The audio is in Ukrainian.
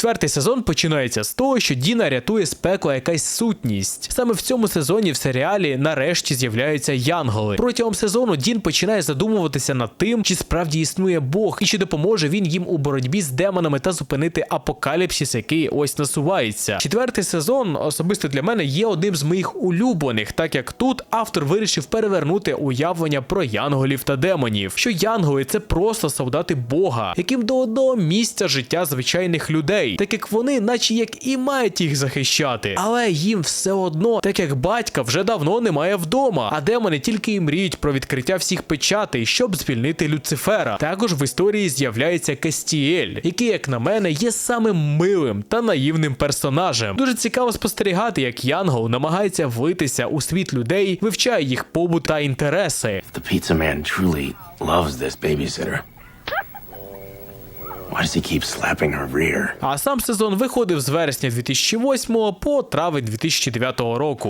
Четвертий сезон починається з того, що Діна рятує з пекла якась сутність. Саме в цьому сезоні в серіалі нарешті з'являються янголи. Протягом сезону Дін починає задумуватися над тим, чи справді існує Бог, і чи допоможе він їм у боротьбі з демонами та зупинити апокаліпсис, який ось насувається. Четвертий сезон особисто для мене є одним з моїх улюблених, так як тут автор вирішив перевернути уявлення про янголів та демонів, що янголи це просто солдати Бога, яким до одного місця життя звичайних людей, так як вони, наче як і мають їх захищати, але їм все одно, так як батька вже давно немає вдома, а демони тільки і мріють про відкриття всіх печатей, щоб звільнити Люцифера. Також в історії з'являється Кастіель, який, як на мене, є самим милим та наївним персонажем. Дуже цікаво спостерігати, як Янгол намагається влитися у світ людей, вивчає їх побут та інтереси. The pizza man truly loves this babysitter. Why does he keep slapping her rear? А сам сезон виходив з вересня 2008 по травень 2009 року.